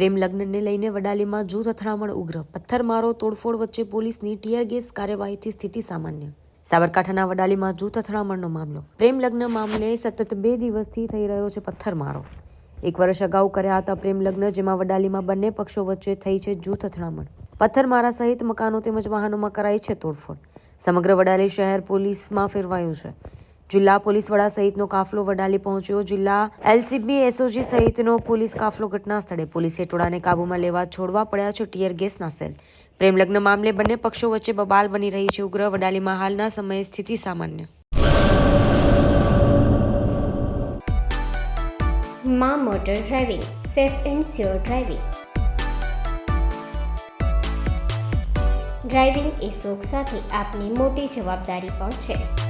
પ્રેમ લગ્નને લઈને વડાલીમાં જૂથ અથડામણ ઉગ્ર. પથ્થરમારો, તોડફોડ વચ્ચે પોલીસની ટીયર ગેસ કાર્યવાહીથી સ્થિતિ સામાન્ય. સાબરકાંઠાના વડાલીમાં જૂથ અથડામણનો મામલો. પ્રેમ લગ્ન મામલે સતત બે દિવસથી થઈ રહ્યો છે પથ્થરમારો. એક વર્ષ અગાઉ કર્યા હતા પ્રેમ લગ્ન જેમાં વડાલીમાં બંને પક્ષો વચ્ચે થઈ છે જૂથ અથડામણ. પથ્થરમારા સહિત મકાનો તેમજ વાહનોમાં કરાઈ છે તોડફોડ. સમગ્ર વડાલી શહેર પોલીસમાં ફેરવાયું છે. જિલ્લા પોલીસ વડા સહિતનો કાફલો વડાલી પહોંચ્યો. જિલ્લા એલસીબી, એસઓજી સહિતનો પોલીસ કાફલો ઘટના સ્થળે પોલીસે ટોળાને કાબૂમાં લેવા છોડવા પડ્યા છે ટીયર ગેસના સેલ. પ્રેમલગ્ન મામલે બંને પક્ષો વચ્ચે બબાલ બની રહી છે. ઉગ્ર વડાલીમાં હાલના સમયે સ્થિતિ સામાન્ય. મા motor driving, safe and sure driving. Driving એ શોખ સાથે આપની મોટી જવાબદારી પણ છે.